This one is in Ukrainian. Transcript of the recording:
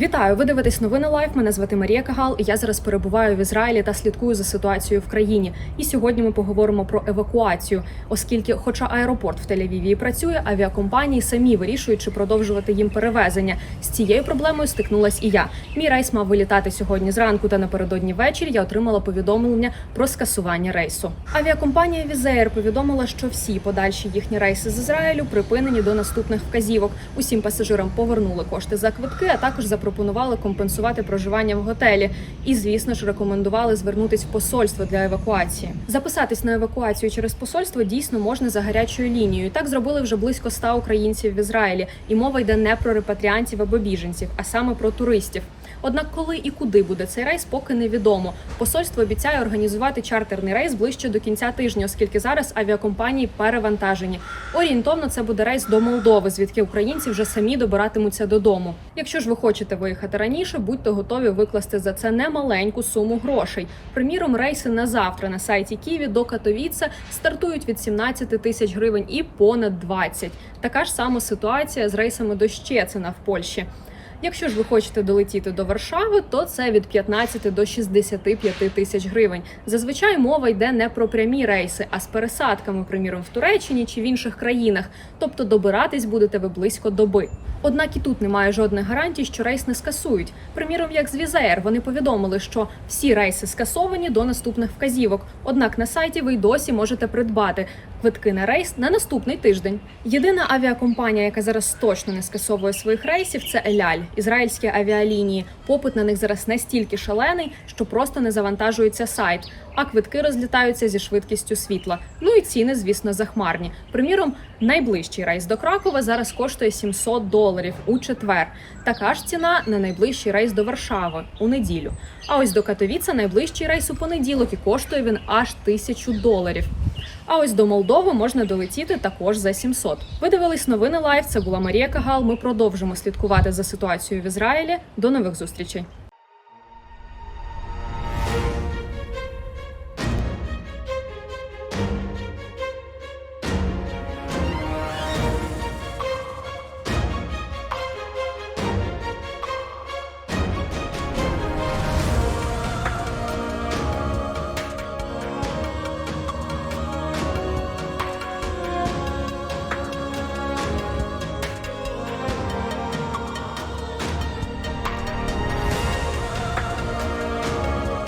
Вітаю! Ви дивитесь новини Лайф. Мене звати Марія Кагал. і Я зараз перебуваю в Ізраїлі та слідкую за ситуацією в країні. І сьогодні ми поговоримо про евакуацію, оскільки, хоча аеропорт в Тель-Авіві і працює, авіакомпанії самі вирішують, чи продовжувати їм перевезення. З цією проблемою стикнулась і я. Мій рейс мав вилітати сьогодні зранку, та напередодні ввечері я отримала повідомлення про скасування рейсу. Авіакомпанія Візеєр повідомила, що всі подальші їхні рейси з Ізраїлю припинені до наступних вказівок. Усім пасажирам повернули кошти за квитки, а також запропонували компенсувати проживання в готелі. І, звісно ж, рекомендували звернутись в посольство для евакуації. Записатись на евакуацію через посольство дійсно можна за гарячою лінією. Так зробили вже близько 100 українців в Ізраїлі, і мова йде не про репатріантів або біженців, а саме про туристів. Однак, коли і куди буде цей рейс, поки невідомо. Посольство обіцяє організувати чартерний рейс ближче до кінця тижня, оскільки зараз авіакомпанії перевантажені. Орієнтовно це буде рейс до Молдови, звідки українці вже самі добиратимуться додому. Якщо ж ви хочете виїхати раніше, будьте готові викласти за це немаленьку суму грошей. Приміром, рейси на завтра на сайті Києві до Катовіца стартують від 17 тисяч гривень і понад 20. Така ж сама ситуація з рейсами до Щецина в Польщі. Якщо ж ви хочете долетіти до Варшави, то це від 15 до 65 тисяч гривень. Зазвичай мова йде не про прямі рейси, а з пересадками, приміром, в Туреччині чи в інших країнах. Тобто добиратись будете ви близько доби. Однак і тут немає жодних гарантій, що рейс не скасують. Приміром, як з Візеєр, вони повідомили, що всі рейси скасовані до наступних вказівок. Однак на сайті ви й досі можете придбати квитки на рейс на наступний тиждень. Єдина авіакомпанія, яка зараз точно не скасовує своїх рейсів, це Еляль, ізраїльські авіалінії. Попит на них зараз настільки шалений, що просто не завантажується сайт. А квитки розлітаються зі швидкістю світла. Ну і ціни, звісно, захмарні. Приміром, найближчий рейс до Кракова зараз коштує 700 доларів у четвер. Така ж ціна на найближчий рейс до Варшави у неділю. А ось до Катовіца найближчий рейс у понеділок і коштує він аж тисячу доларів. А ось до Молдови можна долетіти також за 700. Ви дивились новини лайв. Це була Марія Кагал. Ми продовжимо слідкувати за ситуацією в Ізраїлі. До нових зустрічей.